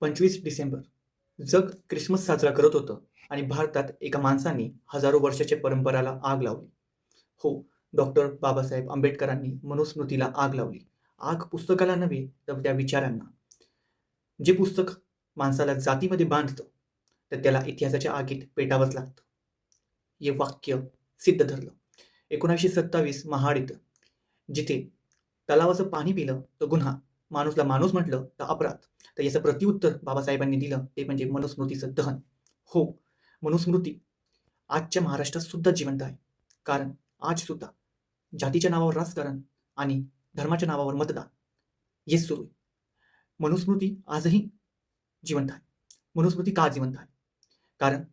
पंचवीस डिसेंबर जग ख्रिसमस साजरा करत होतं आणि भारतात एका माणसाने हजारो वर्षाच्या परंपराला आग लावली. हो डॉक्टर बाबासाहेब आंबेडकरांनी मनुस्मृतीला आग लावली. आग पुस्तकाला नव्हे तर त्या विचारांना. जे पुस्तक माणसाला जातीमध्ये बांधतं तर त्याला इतिहासाच्या आगीत पेटावंच लागतं. हे वाक्य सिद्ध धरलं एकोणीसशे सत्तावीस महाड इथं जिथे तलावाचं पाणी पिलं तर गुन्हा. माणूसला माणूस म्हटलं तर अपराध. तर याचं प्रतिउत्तर बाबासाहेबांनी दिलं. ते म्हणजे मनुस्मृतीचं दहन. हो मनुस्मृती आजच्या महाराष्ट्रात सुद्धा जिवंत आहे. कारण आज सुद्धा जातीच्या नावावर राजकारण आणि धर्माच्या नावावर मतदान हेच सुरू आहे. मनुस्मृती आजही जिवंत आहे. मनुस्मृती का जिवंत आहे? कारण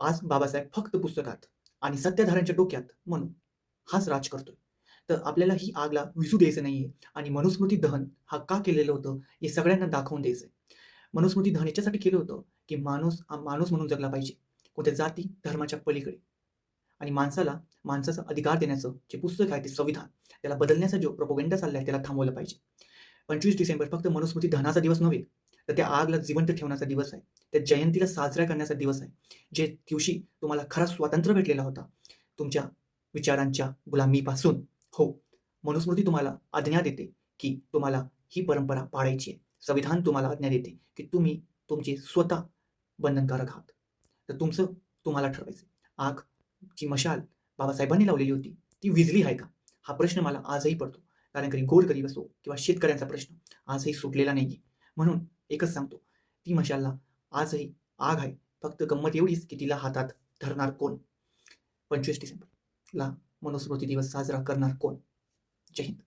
आज बाबासाहेब फक्त पुस्तकात आणि सत्याधाऱ्यांच्या डोक्यात म्हणून हाच राज करतोय. तर आपल्याला ही आगला विसू द्यायचं नाही आहे आणि मनुस्मृती दहन हा का केलेलं होतं हे सगळ्यांना दाखवून द्यायचं आहे मनुस्मृती दहन याच्यासाठी केलं होतं की माणूस हा माणूस म्हणून जगला पाहिजे कोणत्या जाती धर्माच्या पलीकडे. आणि माणसाला माणसाचा अधिकार देण्याचं जे पुस्तक आहे ते संविधान त्याला बदलण्याचा जो प्रोपोगेंडा चालला आहे त्याला थांबवलं पाहिजे. पंचवीस डिसेंबर फक्त मनुस्मृती धनाचा दिवस नव्हे तर त्या आगला जिवंत ठेवण्याचा दिवस आहे. त्या जयंतीला साजरा करण्याचा दिवस आहे. जे दिवशी तुम्हाला खरा स्वातंत्र्य भेटलेला होता तुमच्या विचारांच्या गुलामीपासून हो मनुस्मृती तुम्हाला आज्ञा देते की तुम्हाला ही परंपरा पाळायची आहे. संविधान तुम्हाला आज्ञा देते की तुम्ही तुमचे स्वतः बंधनकारक आहात. तर तुमचं तुम्हाला ठरवायचं आग जी मशाल बाबासाहेबांनी लावलेली होती ती विजली आहे का? हा प्रश्न मला आजही पडतो. कारण कधी गोरगरीब असो किंवा शेतकऱ्यांचा प्रश्न आजही सुटलेला नाही म्हणून एकच सांगतो ती मशालला आजही आग आहे. फक्त गंमत एवढीच की तिला हातात धरणार कोण? पंचवीस डिसेंबरला मनुस्मृती दिवस साजरा करणार कोण? जय हिंद.